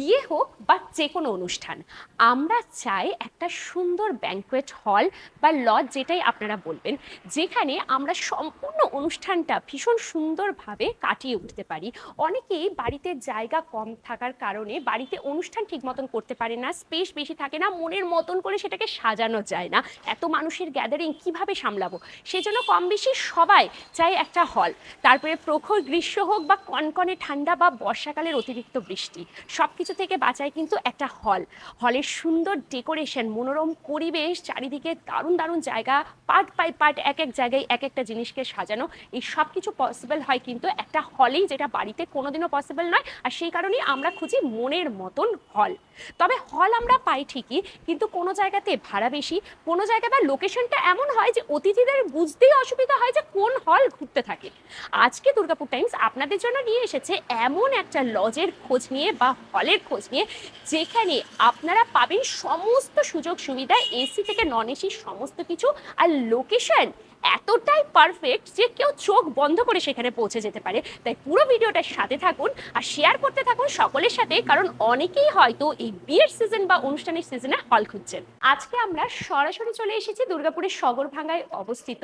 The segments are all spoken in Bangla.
বিয়ে হোক বা যে কোনো অনুষ্ঠান। আমরা চাই একটা সুন্দর ব্যাংকোয়েট হল বা লজ যেটাই আপনারা বলবেন, যেখানে আমরা সম্পূর্ণ অনুষ্ঠানটা ভীষণ সুন্দরভাবে কাটিয়ে উঠতে পারি। অনেকেই বাড়িতে জায়গা কম থাকার কারণে বাড়িতে অনুষ্ঠান ঠিক মতন করতে পারে না স্পেস বেশি থাকে না, মনের মতন করে সেটাকে সাজানো যায় না। এত মানুষের গ্যাদারিং কীভাবে সামলাবো? সেজন্য কম বেশি সবাই চাই একটা হল তারপরে প্রখর গ্রীষ্ম হোক বা কনকনে ঠান্ডা বা বর্ষাকালের অতিরিক্ত বৃষ্টি সব কিছু থেকে বাঁচায় কিন্তু একটা হল হলের সুন্দর ডেকোরেশন মনোরম পরিবেশ, চারিদিকে দারুণ দারুণ জায়গা। পার্ট বাই পার্ট এক এক জায়গায় এক একটা জিনিসকে সাজানো। এই সব কিছু পসিবল হয় কিন্তু একটা হলেই যেটা বাড়িতে কোনোদিনও পসিবল নয়। আর সেই কারণেই আমরা খুঁজি মনের মতন হল তবে হল আমরা পাই ঠিকই, কিন্তু কোনো জায়গাতে ভাড়া বেশি, কোনো জায়গায় বা লোকেশনটা এমন হয় যে অতিথিদের বুঝতেই অসুবিধা হয় যে কোন হল ঘুরতে থাকে। আজকে দুর্গাপুর টাইমস আপনাদের জন্য নিয়ে এসেছে এমন একটা লজের খোঁজ নিয়ে বা হলের খোঁজ নিয়ে যেখানে আপনারা পাবেন সমস্ত সুযোগ সুবিধা এসি থেকে নন এসি সমস্ত কিছু আর লোকেশন এতটাই পারফেক্ট যে কেউ চোখ বন্ধ করে সেখানে পৌঁছে যেতে পারে। তাই পুরো ভিডিওটার সাথে থাকুন আর শেয়ার করতে থাকুন সকলের সাথে, কারণ অনেকেই হয়তো এই বিয়ের সিজন বা অনুষ্ঠানের সিজনে হল খুঁজছেন। আজকে আমরা সরাসরি চলে এসেছি দুর্গাপুরের সগরভাঙ্গায় অবস্থিত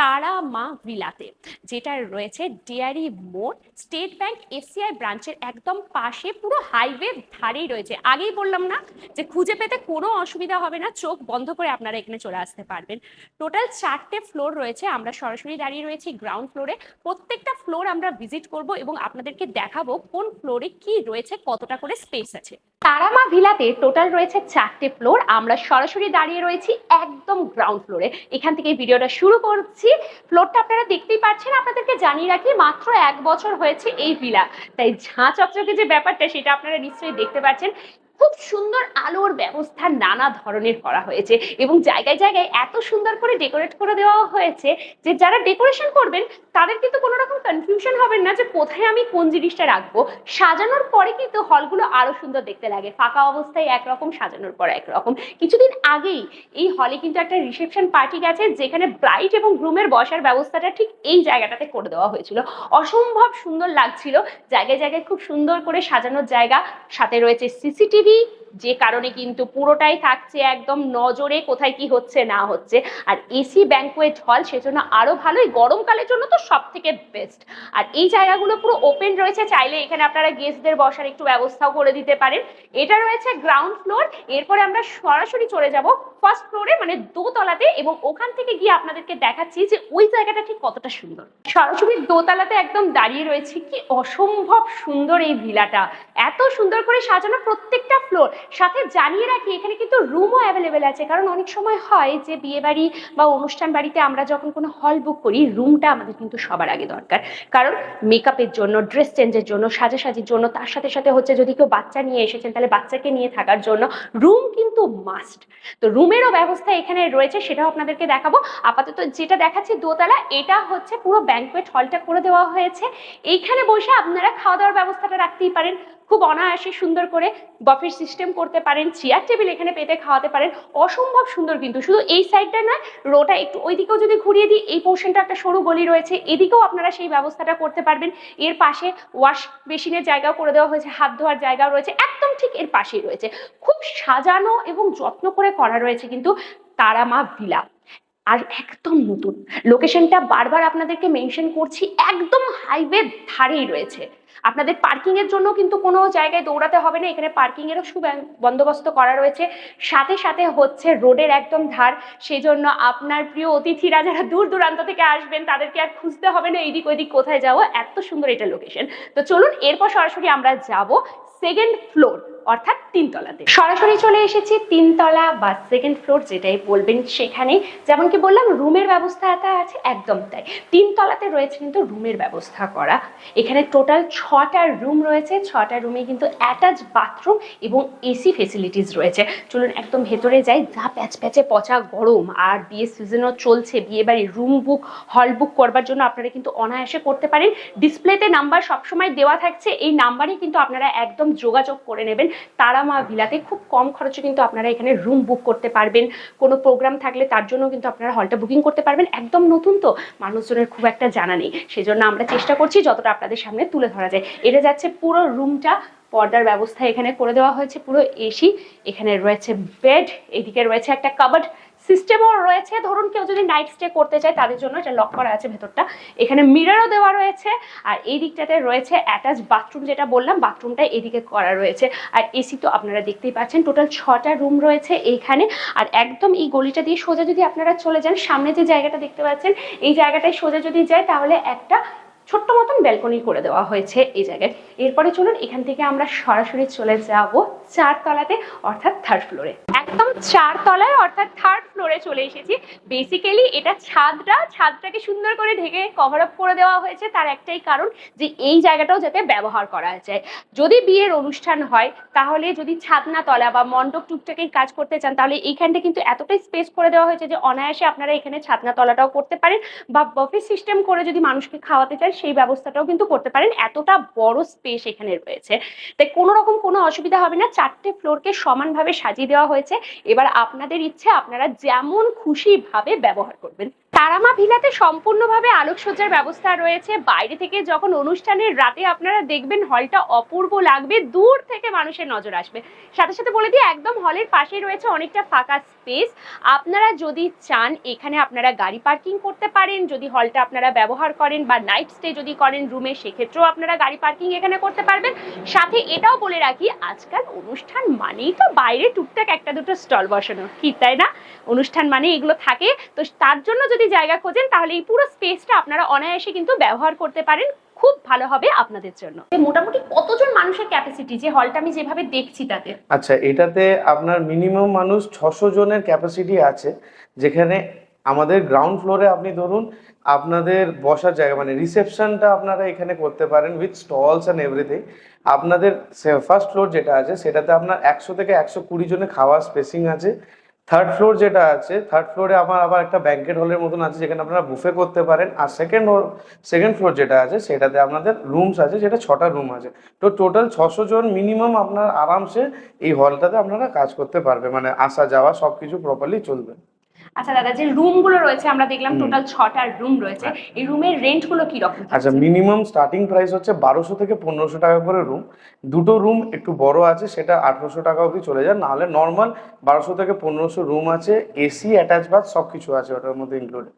তারা মা ভিলাতে যেটা রয়েছে ডেয়ারি মোড়, স্টেট ব্যাংক, এফসিআই ব্রাঞ্চের একদম পাশে, পুরো হাইওয়ে ধারেই রয়েছে। আগেই বললাম না যে খুঁজে পেতে কোনো অসুবিধা হবে না, চোখ বন্ধ করে আপনারা এখানে চলে আসতে পারবেন। টোটাল চারটে ফ্লোর রয়েছে, আমরা সরাসরি দাঁড়িয়ে রয়েছি গ্রাউন্ড ফ্লোরে। প্রত্যেকটা ফ্লোর আমরা ভিজিট করব এবং আপনাদেরকে দেখাবো কোন ফ্লোরে কি রয়েছে, কতটা করে স্পেস আছে। তারামা ভিলাতে টোটাল রয়েছে চারটে ফ্লোর, আমরা সরাসরি দাঁড়িয়ে রয়েছি একদম গ্রাউন্ড ফ্লোরে। এখান থেকে ভিডিওটা শুরু করছি। ফ্লোরটা আপনারা দেখতেই পাচ্ছেন, আপনাদেরকে জানিয়ে রাখি, মাত্র এক বছর হয়েছে এই ভিলা তাই ঝাঁ চকচকে যে ব্যাপারটা, সেটা আপনারা নিশ্চয়ই দেখতে পাচ্ছেন। খুব সুন্দর আলোর ব্যবস্থা নানা ধরনের করা হয়েছে এবং জায়গায় জায়গায় এত সুন্দর করে ডেকোরেট করে দেওয়া হয়েছে যে যারা ডেকোরেশন করবেন, তাদের কিন্তু কোনো রকম কনফিউশন হবেন না যে কোথায় আমি কোন জিনিসটা রাখব। সাজানোর পরে কিন্তু হলগুলো আরও সুন্দর দেখতে লাগে। ফাঁকা অবস্থায় একরকম, সাজানোর পর একরকম। কিছুদিন আগেই এই হলে কিন্তু একটা রিসেপশন পার্টি গেছে যেখানে ব্রাইট এবং গ্রুমের বসার ব্যবস্থাটা ঠিক এই জায়গাটাতে করে দেওয়া হয়েছিল। অসম্ভব সুন্দর লাগছিল। জায়গায় জায়গায় খুব সুন্দর করে সাজানোর জায়গা। সাথে রয়েছে সিসিটিভি যে কারণে কিন্তু পুরোটাই থাকছে একদম নজরে কোথায় কি হচ্ছে, না হচ্ছে। আর এসি ব্যাংকোয়েট হল সেজন্য আরও ভালোই, গরমকালের জন্য তো সব থেকে বেস্ট আর এই জায়গাগুলো পুরো ওপেন রয়েছে, চাইলে এখানে আপনারা গেস্টদের বসার একটু ব্যবস্থাও করে দিতে পারেন। এটা রয়েছে গ্রাউন্ড ফ্লোর এরপরে আমরা সরাসরি চলে যাব ফার্স্ট ফ্লোরে মানে দোতলাতে, এবং ওখান থেকে গিয়ে আপনাদেরকে দেখাচ্ছি যে ওই জায়গাটা ঠিক কতটা সুন্দর। সরাসরি দোতলাতে একদম দাঁড়িয়ে রয়েছে, কি অসম্ভব সুন্দর এই ভিলাটা। এত সুন্দর করে সাজানো, প্রত্যেকটা ফ্লোর সাথে জানিয়ে রাখি, এখানে কিন্তু রুমও অ্যাভেলেবেল আছে। কারণ অনেক সময় হয় যে বিয়ে বাড়ি বা অনুষ্ঠান বাড়িতে আমরা যখন কোনো হল বুক করি রুমটা আমাদের কিন্তু সবার আগে দরকার। কারণ মেকআপের জন্য ড্রেস চেঞ্জের জন্য, সাজাসাজির জন্য, তার সাথে সাথে হচ্ছে যদি কেউ বাচ্চা নিয়ে এসেছেন, তাহলে বাচ্চাকে নিয়ে থাকার জন্য রুম কিন্তু মাস্ট তো রুমেরও ব্যবস্থা এখানে রয়েছে, সেটাও আপনাদেরকে দেখাবো। আপাতত যেটা দেখাচ্ছি দোতলা, এটা হচ্ছে পুরো ব্যাংকোয়েট হলটা করে দেওয়া হয়েছে। এইখানে বসে আপনারা খাওয়া দাওয়ার ব্যবস্থাটা রাখতেই পারেন। খুব অনায়াসে সুন্দর করে বফের সিস্টেম করতে পারেন চেয়ার টেবিল এখানে পেতে খাওয়াতে পারেন। অসম্ভব সুন্দর কিন্তু, শুধু এই সাইডটা নয় রোটা একটু ওই দিকেও যদি ঘুরিয়ে দিই, এই পোর্শনটা একটা সরু গলি রয়েছে, এদিকেও আপনারা সেই ব্যবস্থাটা করতে পারবেন। এর পাশে ওয়াশ বেসিনের জায়গাও করে দেওয়া হয়েছে, হাত ধোয়ার জায়গাও রয়েছে, একদম ঠিক এর পাশেই রয়েছে। খুব সাজানো এবং যত্ন করে করা রয়েছে কিন্তু তারা তারামা ভিলা আর একদম নতুন। লোকেশনটা বারবার আপনাদেরকে মেনশন করছি, একদম হাইওয়ে ধারেই রয়েছে। আপনাদের পার্কিং এর জন্য কিন্তু কোনো জায়গায় দৌড়াতে হবে না, এখানে পার্কিং এরও সু, বন্দোবস্ত করা রয়েছে। সাথে সাথে হচ্ছে রোডের একদম ধার সেই জন্য আপনার প্রিয় অতিথিরা যারা দূর দূরান্ত থেকে আসবেন, তাদেরকে আর খুঁজতে হবে না এইদিক ওইদিক কোথায় যাব এত সুন্দর এটা লোকেশন তো চলুন, এরপর সরাসরি আমরা যাব সেকেন্ড ফ্লোর অর্থাৎ তিনতলাতে। সরাসরি চলে এসেছি তিনতলা বা সেকেন্ড ফ্লোর যেটাই বলবেন সেখানে। যেমন কি বললাম, রুমের ব্যবস্থাটা আছে, একদম তাই। তিনতলাতে রয়েছে কিন্তু রুমের ব্যবস্থা করা। এখানে টোটাল ছটা রুম রয়েছে, ছটা রুমে কিন্তু অ্যাটাচ বাথরুম এবং এসি ফেসিলিটিস রয়েছে। চলুন একদম ভেতরে যাই, যা প্যাচ প্যাচে পচা গরম। আর বিয়ে সিজনও চলছে বিয়ে বাড়ির রুম বুক হল বুক করবার জন্য আপনারা কিন্তু অনায়াসে করতে পারেন। ডিসপ্লেতে নাম্বার সবসময় দেওয়া থাকছে, এই নাম্বারই কিন্তু আপনারা একদম যোগাযোগ করে নেবেন। তারামা ভিলাতে খুব কম খরচে কিন্তু আপনারা এখানে রুম বুক করতে পারবেন। কোনো প্রোগ্রাম থাকলে তার জন্য কিন্তু আপনারা হলটা বুকিং করতে পারবেন। একদম নতুন তো, মানুষজনের খুব একটা জানা নেই। সেজন্য আমরা চেষ্টা করছি যতটা আপনাদের সামনে তুলে ধরা যায়। এটা যাচ্ছে পুরো রুমটা পর্দার ব্যবস্থা এখানে করে দেওয়া হয়েছে পুরো এসি এখানে রয়েছে বেড এদিকে রয়েছে একটা কাবার্ড সিস্টেমও রয়েছে। ধরুন কেউ যদি নাইট স্টে করতে চায়, তাদের জন্য এটা লক করা আছে ভেতরটা। এখানে মিররও দেওয়া রয়েছে, আর এই দিকটাতে রয়েছে অ্যাটাচ বাথরুম যেটা বললাম বাথরুমটা এদিকে করা রয়েছে। আর এসি তো আপনারা দেখতেই পাচ্ছেন টোটাল ছটা রুম রয়েছে এইখানে। আর একদম এই গলিটা দিয়ে সোজা যদি আপনারা চলে যান, সামনে যে জায়গাটা দেখতে পাচ্ছেন, এই জায়গাটায় সোজা যদি যায়, তাহলে একটা ছোট্ট মতন ব্যালকনি করে দেওয়া হয়েছে এই জায়গায়। এরপরে চলুন এখান থেকে আমরা সরাসরি চলে যাব চার তলাতে, অর্থাৎ থার্ড ফ্লোরে একদম চার তলায়, অর্থাৎ থার্ড ফ্লোরে চলে এসেছি। বেসিক্যালি এটা ছাদটা, ছাদটাকে সুন্দর করে ঢেকে কভার আপ করে দেওয়া হয়েছে। তার একটাই কারণ যে এই জায়গাটাও যাতে ব্যবহার করা যায়। যদি বিয়ের অনুষ্ঠান হয়, তাহলে যদি ছাদনা তলা বা মণ্ডপ টুকটাকেই কাজ করতে চান, তাহলে এইখানটা কিন্তু এতটাই স্পেস করে দেওয়া হয়েছে যে অনায়াসে আপনারা এখানে ছাদনা তলাটাও করতে পারেন বা বফে সিস্টেম করে যদি মানুষকে খাওয়াতে চান, সেই ব্যবস্থাটাও কিন্তু করতে পারেন। এতটা বড় স্পেস এখানে রয়েছে। তাই কোনো রকম কোনো অসুবিধা হবে না, চারটে ফ্লোরকে সমানভাবে সাজিয়ে দেওয়া হয়েছে। এবার আপনাদের ইচ্ছে, আপনারা যেমন খুশি ভাবে ব্যবহার করবেন। তারামা ভিলাতে সম্পূর্ণভাবে আলোকসজ্জার ব্যবস্থা রয়েছে। বাইরে থেকে যখন অনুষ্ঠানের রাতে আপনারা দেখবেন হলটা অপূর্ব লাগবে, দূর থেকে মানুষের নজর আসবে। সাথে সাথে বলে দিই, একদম হলের পাশেই রয়েছে অনেকটা ফাঁকা স্পেস। আপনারা যদি চান, এখানে আপনারা গাড়ি পার্কিং করতে পারেন। যদি হলটা আপনারা ব্যবহার করেন বা নাইট স্টে যদি করেন রুমে, সেক্ষেত্রেও আপনারা গাড়ি পার্কিং এখানে করতে পারবেন। সাথে এটাও বলে রাখি আজকাল অনুষ্ঠান মানেই তো বাইরে টুকটাক একটা দুটো স্টল বসানো কি তাই না? অনুষ্ঠান মানে এগুলো থাকে। তো তার জন্য যদি জায়গা খোঁজেন তাহলে এই পুরো স্পেসটা আপনারা অনায়াসে কিন্তু ব্যবহার করতে পারেন। খুব ভালো হবে আপনাদের জন্য। মোটামুটি কতজন মানুষের ক্যাপাসিটি যে হলটা আমি যেভাবে দেখছি তাতে? আচ্ছা এটাতে আপনার মিনিমাম মানুষ ছশো জনের ক্যাপাসিটি আছে যেখানে আমাদের গ্রাউন্ড ফ্লোরে আপনি ধরুন আপনাদের বসার জায়গা মানে রিসেপশনটা আপনারা এখানে করতে পারেন উইথ স্টলস অ্যান্ড এভরিথিং আপনাদের ফার্স্ট ফ্লোর যেটা আছে, সেটাতে আপনার একশো থেকে একশো কুড়ি জনের খাওয়ার স্পেসিং আছে। থার্ড ফ্লোর যেটা আছে থার্ড ফ্লোরে আমার আবার একটা ব্যাঙ্কেট হলের মতন আছে, যেখানে আপনারা বুফে করতে পারেন। আর সেকেন্ড সেকেন্ড ফ্লোর যেটা আছে, সেটাতে আপনাদের রুমস আছে, যেটা ছটা রুম আছে। তো টোটাল ছশো জন মিনিমাম আপনার আরামসে এই হলটাতে আপনারা কাজ করতে পারবে মানে আসা যাওয়া সব কিছু প্রপারলি চলবে। আচ্ছা দাদা যে রুমগুলো রয়েছে আমরা দেখলাম টোটাল ছটা রুম রয়েছে। এই রুমের রেন্টগুলো কি রকম আচ্ছা মিনিমাম স্টার্টিং প্রাইস হচ্ছে বারোশো থেকে পনেরোশো টাকা করে রুম দুটো রুম একটু বড় আছে সেটা আঠারোশো টাকা অবধি চলে যায়। নাহলে নর্মাল বারোশো থেকে পনেরোশো রুম আছে এসি অ্যাটাচ বাথ সব কিছু আছে ওটার মধ্যে ইনক্লুডেড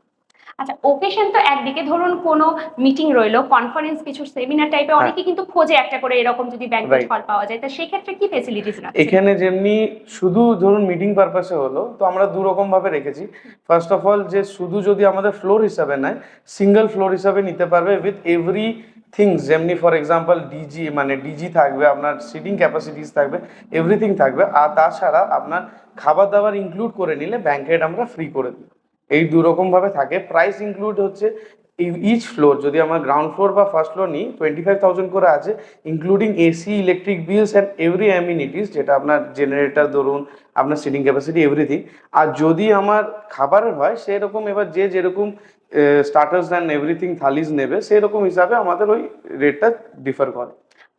আচ্ছা ওকেশন তো একদিকে। ধরুন কোনো মিটিং রইল কনফারেন্স কিছু সেমিনার টাইপে হ্যাঁ। অনেকে কিন্তু খোঁজে একটা করে এরকম যদি Right. হল পাওয়া যায়। তা সেই ক্ষেত্রে কি ফেসিলিটিস রাখছে এখানে যেমনি শুধু ধরুন মিটিং পারপাসে হলো তো আমরা দু রকম ভাবে রেখেছি। ফার্স্ট অফ অল যে শুধু যদি আমাদের ফ্লোর হিসাবে নেয় সিঙ্গেল ফ্লোর হিসাবে নিতে পারবে উইথ এভরি থিংস যেমনি ফর এক্সাম্পল ডিজি মানে ডিজি থাকবে আপনার সিটিং ক্যাপাসিটিস থাকবে এভরিথিং থাকবে। আর তাছাড়া আপনার খাবার দাবার ইনক্লুড করে নিলে ব্যাংকেট আমরা ফ্রি করে দিই এই দু রকম ভাবে থাকে। প্রাইস ইনক্লুড হচ্ছে ইচ ফ্লোর যদি আমরা গ্রাউন্ড ফ্লোর বা ফার্স্ট ফ্লোর নিই টোয়েন্টি ফাইভ থাউজেন্ড করে আছে including AC electric bills and every amenities যেটা আপনার জেনারেটর ধরুন আপনার সিটিং ক্যাপাসিটি এভরিথিং আর যদি আমার খাবারের হয় সেরকম এবার যে যেরকম স্টার্টার্স অ্যান্ড এভরিথিং থালিজ নেবে সেরকম হিসাবে আমাদের ওই রেটটা ডিফার করে।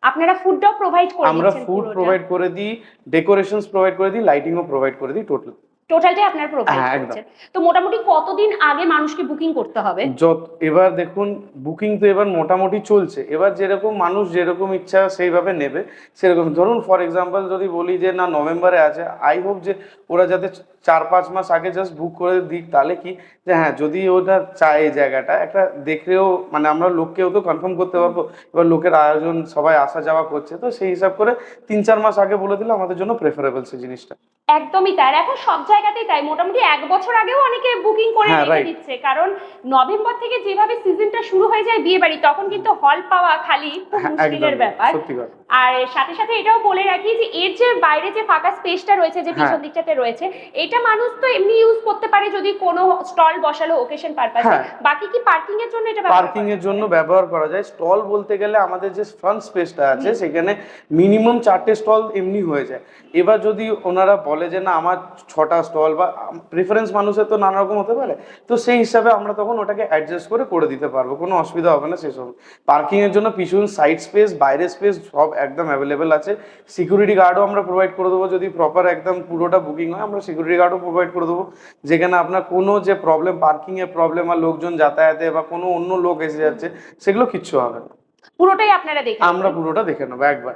আপনারা ফুডটাও প্রোভাইড করে আমরা ফুড প্রোভাইড করে দিই ডেকোরেশনস প্রোভাইড করে দিই লাইটিংও প্রোভাইড করে দিই টোটাল টোটালটাই আপনার প্রোভাইড হ্যাঁ। করছেন তো মোটামুটি কতদিন আগে মানুষকে বুকিং করতে হবে? যত এবার দেখুন বুকিং তো এবার মোটামুটি চলছে। এবার যেরকম মানুষ যেরকম ইচ্ছা সেইভাবে নেবে সেরকম। ধরুন ফর এক্সাম্পল যদি বলি যে না নভেম্বরে আছে। আই হোপ যে ওরা যাতে চার পাঁচ মাস আগে জাস্ট বুক করে দিক তাহলে কি? যে হ্যাঁ যদি ওটা চায় এই জায়গাটা একটা দেখলেও মানে আমরা লোককেও তো কনফার্ম করতে পারব এবার লোকের আয়োজন সবাই আসা যাওয়া করছে তো সেই হিসাব করে তিন চার মাস আগে বলে দিলে আমাদের জন্য প্রেফারেবল সেই জিনিসটা। একদমই তাই এখন সব জায়গাতেই তাই মোটামুটি এক বছর আগেও অনেকে বুকিং করে হ্যাঁ, রেখে দিচ্ছে কারণ নভেম্বর থেকে যেভাবে সিজনটা শুরু হয়ে যায় বিয়ে বাড়ি তখন কিন্তু হল পাওয়া খালি খুব হ্যাঁ, মুশকিলের ব্যাপার। সত্যি কথা। আর সাথে সাথে এটাও বলে রাখি যে এর যে বাইরে যে ফাঁকা স্পেসটা রয়েছে যে পিছন হ্যাঁ। দিকটাতে রয়েছে এটা এটা মানুষ তো এমনি ইউজ করতে পারে যদি কোনো স্টল বসালো ওকেশন পারপাসে হ্যাঁ। বাকি কি পার্কিং এর জন্য এটা পার্কিং এর জন্য ব্যবহার করা যায়। স্টল বলতে গেলে আমাদের যে ফ্রন্ট স্পেসটা আছে সেখানে মিনিমাম চারটে স্টল এমনি হয়ে যায়। এবার যদি ওনারা বলে যে না আমার ছটা স্টল বা প্রেফারেন্স মানুষের তো নানা রকম হতে পারে। তো সেই হিসাবে আমরা তখন ওটাকে অ্যাডজাস্ট করে করে দিতে পারব। কোনো অসুবিধা হবে না সেসব পার্কিং এর জন্য পিছন সাইড স্পেস বাইরের স্পেস সব একদম অ্যাভেলেবেল আছে। সিকিউরিটি গার্ডও আমরা প্রোভাইড করে দেবো। যদি প্রপার একদম পুরোটা বুকিং হয় আমরা সিকিউরিটি গার্ডও প্রোভাইড করে দেবো। যেখানে আপনার কোনো যে প্রবলেম পার্কিংয়ে প্রবলেম আর লোকজন যাতায়াতে বা কোনো অন্য লোক এসে যাচ্ছে সেগুলো কিচ্ছু হবে না। পুরোটাই আপনারা দেখে আমরা পুরোটা দেখে নেব একবার।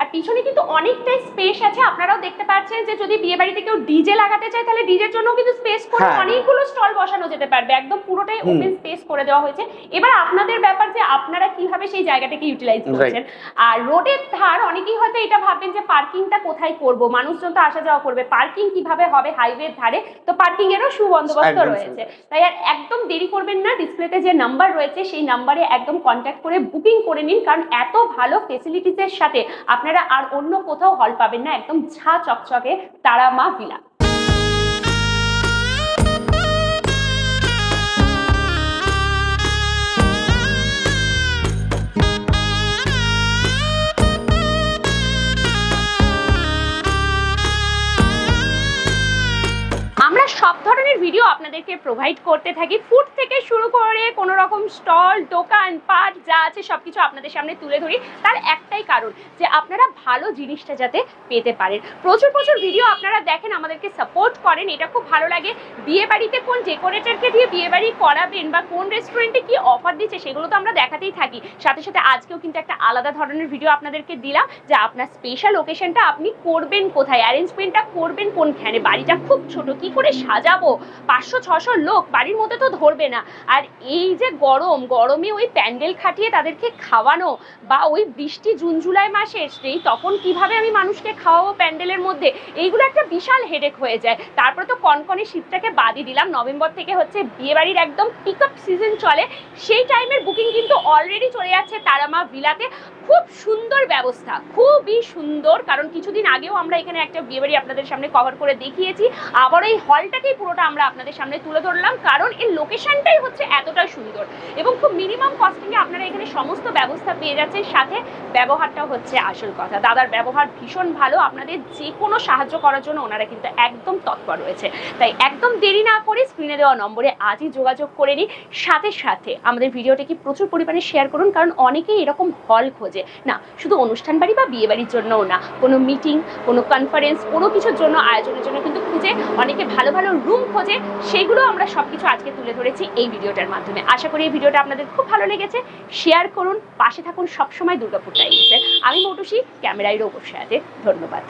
আর পিছনে কিন্তু অনেকটাই স্পেস আছে। আপনারাও দেখতে পাচ্ছেন যে যদি বিয়ে বাড়িতে কেউ ডিজে লাগাতে চায় তাহলে ডিজের জন্য কিন্তু স্পেস করে হ্যাঁ। অনেকগুলো স্টল বসানো যেতে পারবে। একদম পুরোটাই ওপেন স্পেস করে দেওয়া হয়েছে। এবার আপনাদের ব্যাপার যে আপনারা কীভাবে সেই জায়গাটাকে ইউটিলাইজ করছেন। আর রোডের ধার অনেকেই হয়তো এটা ভাববেন যে পার্কিংটা কোথায় করব? মানুষজন তো আসা যাওয়া করবে। পার্কিং কীভাবে হবে হাইওয়ের ধারে? তো পার্কিং এরও সুবন্দোবস্ত রয়েছে। তাই আর একদম দেরি করবেন না। ডিসপ্লেতে যে নাম্বার রয়েছে সেই নাম্বারে একদম কন্ট্যাক্ট করে বুকিং করে নিন। কারণ এত ভালো ফেসিলিটিসের সাথে আপনারা আর অন্য কোথাও হল পাবেন না একদম ঝা চকচকে তারা মা ভিলা আপনাদেরকে প্রোভাইড করতে থাকি। ফুড থেকে শুরু করে কোনো রকম স্টল দোকান পাট যা আছে সবকিছু আপনাদের সামনে তুলে ধরি। তার একটাই কারণ যে আপনারা ভালো জিনিসটা যাতে পেতে পারেন। প্রচুর প্রচুর ভিডিও আপনারা দেখেন, আমাদেরকে সাপোর্ট করেন। এটা খুব ভালো লাগে। বিয়ে বাড়িতে কোন ডেকোরেটরকে দিয়ে বিয়ে বাড়ি করাবেন বা কোন রেস্টুরেন্টে কি অফার দিচ্ছে, সেগুলো তো আমরা দেখাতেই থাকি। সাথে সাথে আজকেও কিন্তু একটা আলাদা ধরনের ভিডিও আপনাদেরকে দিলাম, যে আপনার স্পেশাল লোকেশনটা আপনি করবেন কোথায়? অ্যারেঞ্জমেন্টটা করবেন কোনখানে? বাড়িটা খুব ছোট, কি করে সাজাবো? পাঁচশো ছশো লোক বাড়ির মধ্যে তো ধরবে না। আর এই যে গরম, গরমে ওই প্যান্ডেল খাটিয়ে তাদেরকে খাওয়ানো বা ওই বৃষ্টি জুন জুলাই মাসে সেই তখন কীভাবে আমি মানুষকে খাওয়াবো প্যান্ডেলের মধ্যে? এইগুলো একটা বিশাল হেডেক হয়ে যায়। তারপরে তো কনকনে শীতটাকে বাদই দিলাম। নভেম্বর থেকে হচ্ছে বিয়ে বাড়ির একদম পিক আপ সিজন চলে। সেই টাইমের বুকিং কিন্তু অলরেডি চলে যাচ্ছে তারামা ভিলাতে। খুব সুন্দর ব্যবস্থা, খুবই সুন্দর। কারণ কিছুদিন আগেও আমরা এখানে একটা বিয়ে বাড়ি আপনাদের সামনে কভার করে দেখিয়েছি। আবার এই হলটাকেই পুরোটা আমরা আপনাদের সামনে তুলে ধরলাম, কারণ এর লোকেশনটাই হচ্ছে এতটা সুন্দর। এবং খুব মিনিমাম কস্টিংয়ে আপনারা এখানে সমস্ত ব্যবস্থা পেয়ে যাচ্ছেন, সাথে ব্যবহারটা হচ্ছে আসল কথা। দাদার ব্যবহার ভীষণ ভালো, আপনাদের যে কোনো সাহায্য করার জন্য ওনারা কিন্তু একদম তৎপর রয়েছে। তাই একদম দেরি না করে স্ক্রিনে দেওয়া নম্বরে আজই যোগাযোগ করে নিই সাথে সাথে আমাদের ভিডিওটাকে প্রচুর পরিমাণে শেয়ার করুন, কারণ অনেকেই এরকম হল খোঁজে। না, শুধু অনুষ্ঠান বাড়ি বা বিয়ে বাড়ির জন্যও না, কোনো মিটিং কোনো কনফারেন্স কোনো কিছুর জন্য, আয়োজনের জন্য কিন্তু খুঁজে অনেকে ভালো ভালো রুম খোঁজে সেগুলো আমরা সবকিছু আজকে তুলে ধরেছি এই ভিডিওটার মাধ্যমে। আশা করি এই ভিডিওটা আপনাদের খুব ভালো লেগেছে। শেয়ার করুন, পাশে থাকুন সবসময় দুর্গাপুর টাইমসে। আমি মৌটুসি, ক্যামেরায় অবশ্যই আছে ধন্যবাদ।